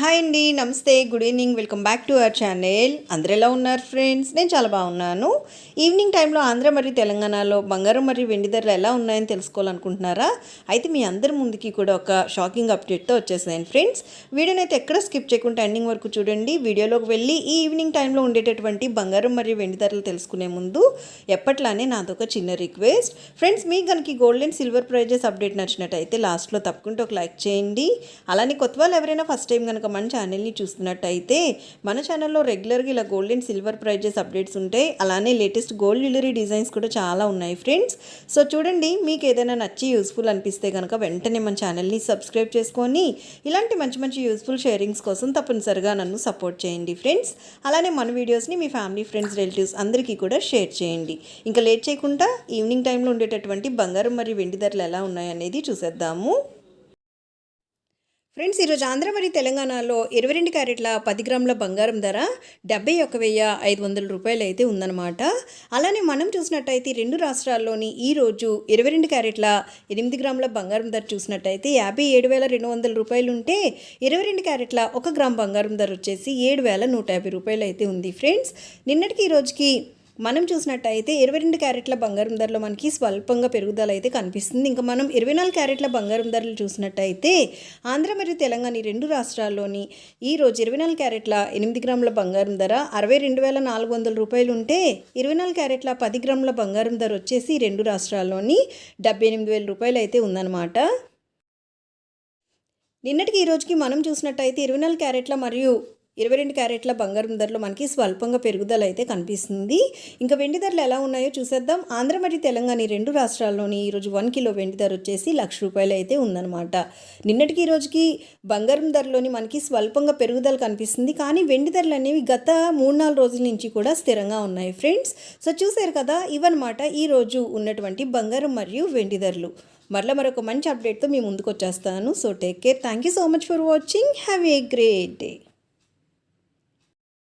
Hi అండి నమస్తే good evening welcome back to our channel. అందరు ఎలా ఉన్నారు ఫ్రెండ్స్? నేను చాలా బాగున్నాను. ఈవినింగ్ టైంలో ఆంధ్ర మరియు తెలంగాణలో బంగారం మరియు వెండి ధరలు ఎలా ఉన్నాయని తెలుసుకోవాలనుకుంటున్నారా? అయితే మీ అందరి ముందుకి కూడా ఒక షాకింగ్ అప్డేట్తో వచ్చేసాను ఫ్రెండ్స్. వీడియోని అయితే ఎక్కడ స్కిప్ చేయకుండా ఎండింగ్ వరకు చూడండి. వీడియోలోకి వెళ్ళి ఈ ఈవినింగ్ టైంలో ఉండేటటువంటి బంగారం మరియు వెండి ధరలు తెలుసుకునే ముందు ఎప్పట్లానే నాదొక చిన్న రిక్వెస్ట్. ఫ్రెండ్స్ మీకు కనుక gold and silver prizes update నచ్చినట్టయితే లాస్ట్లో తప్పకుండా ఒక లైక్ చేయండి. అలానే కొత్త వాళ్ళు ఎవరైనా ఫస్ట్ టైం కనుక మన ఛానల్ని చూస్తున్నట్టయితే మన ఛానల్లో రెగ్యులర్గా ఇలా gold and silver prizes updates ఉంటాయి అలానే లేటెస్ట్ గోల్డ్ జ్యువెలరీ డిజైన్స్ కూడా చాలా ఉన్నాయి ఫ్రెండ్స్ సో చూడండి మీకు ఏదైనా నచ్చి యూస్ఫుల్ అనిపిస్తే కనుక వెంటనే మన ఛానల్ని సబ్స్క్రైబ్ చేసుకొని ఇలాంటి మంచి మంచి యూస్ఫుల్ షేరింగ్స్ కోసం తప్పనిసరిగా నన్ను సపోర్ట్ చేయండి ఫ్రెండ్స్ అలానే మన వీడియోస్ని మీ ఫ్యామిలీ ఫ్రెండ్స్ రిలేటివ్స్ అందరికీ కూడా షేర్ చేయండి. ఇంకా లేట్ చేయకుండా ఈవినింగ్ టైంలో ఉండేటటువంటి బంగారం మరియు వెండి ధరలు ఎలా ఉన్నాయనేది చూసేద్దాము. ఫ్రెండ్స్ ఈరోజు ఆంధ్ర మరియు తెలంగాణలో ఇరవై రెండు క్యారెట్ల పది గ్రాముల బంగారం ధర డెబ్బై ఒక వెయ్యి ఐదు వందల రూపాయలు అయితే ఉందన్నమాట. అలానే మనం చూసినట్టయితే రెండు రాష్ట్రాల్లోని ఈరోజు ఇరవై రెండు క్యారెట్ల ఎనిమిది గ్రాముల బంగారం ధర చూసినట్టయితే యాభై ఏడు వేల రెండు వందల రూపాయలు ఉంటే ఇరవై రెండు క్యారెట్ల ఒక గ్రామ్ బంగారం ధర వచ్చేసి ఏడు వేల నూట యాభై రూపాయలు అయితే ఉంది. ఫ్రెండ్స్ నిన్నటికి ఈ రోజుకి మనం చూసినట్టయితే ఇరవై రెండు క్యారెట్ల బంగారం ధరలో మనకి స్వల్పంగా పెరుగుదల అయితే కనిపిస్తుంది. ఇంకా మనం ఇరవై నాలుగు క్యారెట్ల బంగారం ధరలు చూసినట్టయితే ఆంధ్ర మరియు తెలంగాణ ఈ రెండు రాష్ట్రాల్లోని ఈరోజు ఇరవై నాలుగు క్యారెట్ల ఎనిమిది గ్రాముల బంగారం ధర అరవై రెండు వేల నాలుగు వందల రూపాయలు ఉంటే ఇరవై నాలుగు క్యారెట్ల పది గ్రాముల బంగారం ధర వచ్చేసి ఈ రెండు రాష్ట్రాల్లోని డెబ్బై ఎనిమిది వేల రూపాయలు అయితే ఉందన్నమాట. నిన్నటికి ఈ రోజుకి మనం చూసినట్టయితే ఇరవై నాలుగు క్యారెట్ల మరియు ఇరవై రెండు క్యారెట్ల బంగారం ధరలు మనకి స్వల్పంగా పెరుగుదల అయితే కనిపిస్తుంది. ఇంకా వెండి ధరలు ఎలా ఉన్నాయో చూసేద్దాం. ఆంధ్ర మరియు తెలంగాణ ఈ రెండు రాష్ట్రాల్లోని ఈరోజు వన్ కిలో వెండి ధర వచ్చేసి లక్ష రూపాయలు అయితే ఉందన్నమాట. నిన్నటికి ఈ రోజుకి బంగారం ధరలోని మనకి స్వల్పంగా పెరుగుదల కనిపిస్తుంది. కానీ వెండి ధరలు అనేవి గత మూడు నాలుగు రోజుల నుంచి కూడా స్థిరంగా ఉన్నాయి ఫ్రెండ్స్. సో చూసారు కదా ఇవన్నమాట ఈరోజు ఉన్నటువంటి బంగారం మరియు వెండి ధరలు. మరలా మరొక మంచి అప్డేట్తో మీ ముందుకు వచ్చేస్తాను. So take care. Thank you so much for watching. Have a great day.